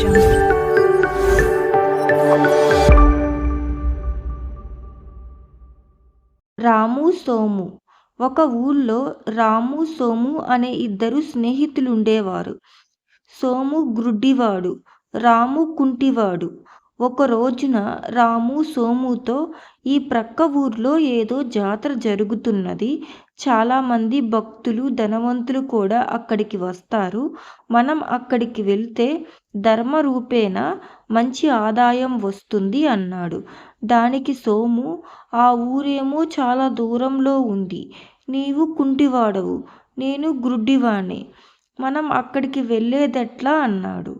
రాము సోము. ఒక ఊళ్ళో రాము సోము అనే ఇద్దరు స్నేహితులుండేవారు. సోము గ్రుడ్డివాడు రాము కుంటివాడు. ఒక రోజున రాము సోముతో ఈ ప్రక్క ఊర్లో ఏదో జాతర జరుగుతున్నది. చాలామంది భక్తులు ధనవంతులు కూడా అక్కడికి వస్తారు. మనం అక్కడికి వెళ్తే ధర్మరూపేణ మంచి ఆదాయం వస్తుంది అన్నాడు. దానికి సోము ఆ ఊరేమో చాలా దూరంలో ఉంది. నీవు కుంటివాడవు. నేను గ్రుడ్డివాణ్ణి మనం అక్కడికి వెళ్ళేదెట్లా? అన్నాడు.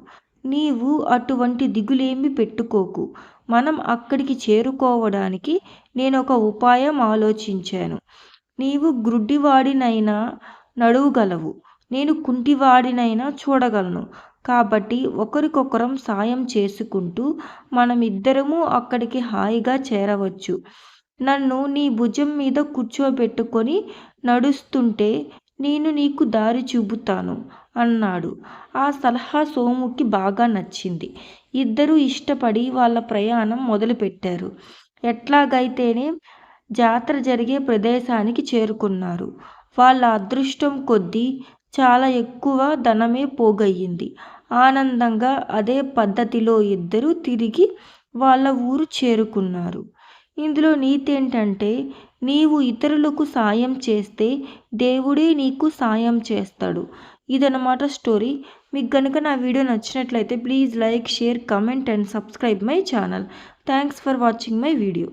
నీవు అటువంటి దిగులేమి పెట్టుకోకు. మనం అక్కడికి చేరుకోవడానికి నేను ఒక ఉపాయం ఆలోచించాను. నీవు గ్రుడ్డివాడినైనా నడువుగలవు. నేను కుంటివాడినైనా చూడగలను. కాబట్టి ఒకరికొకరం సాయం చేసుకుంటూ మనమిద్దరము అక్కడికి హాయిగా చేరవచ్చు. నన్ను నీ భుజం మీద కూర్చోబెట్టుకొని నడుస్తుంటే నేను నీకు దారి చూపుతాను అన్నాడు. ఆ సలహా సోముకి బాగా నచ్చింది. ఇద్దరూ ఇష్టపడి వాళ్ళ ప్రయాణం మొదలుపెట్టారు. ఎట్లాగైతేనే జాతర జరిగే ప్రదేశానికి చేరుకున్నారు. వాళ్ళ అదృష్టం కొద్దీ చాలా ఎక్కువ ధనమే పోగయ్యింది. ఆనందంగా అదే పద్ధతిలో ఇద్దరు తిరిగి వాళ్ళ ఊరు చేరుకున్నారు. ఇందులో నీతి ఏంటంటే నీవు ఇతరులకు సాయం చేస్తే దేవుడే నీకు సాయం చేస్తాడు. ఇదనమాట స్టోరీ. మీకు కనుక నా వీడియో నచ్చినట్లయితే please like share comment and subscribe my channel. Thanks for watching my video.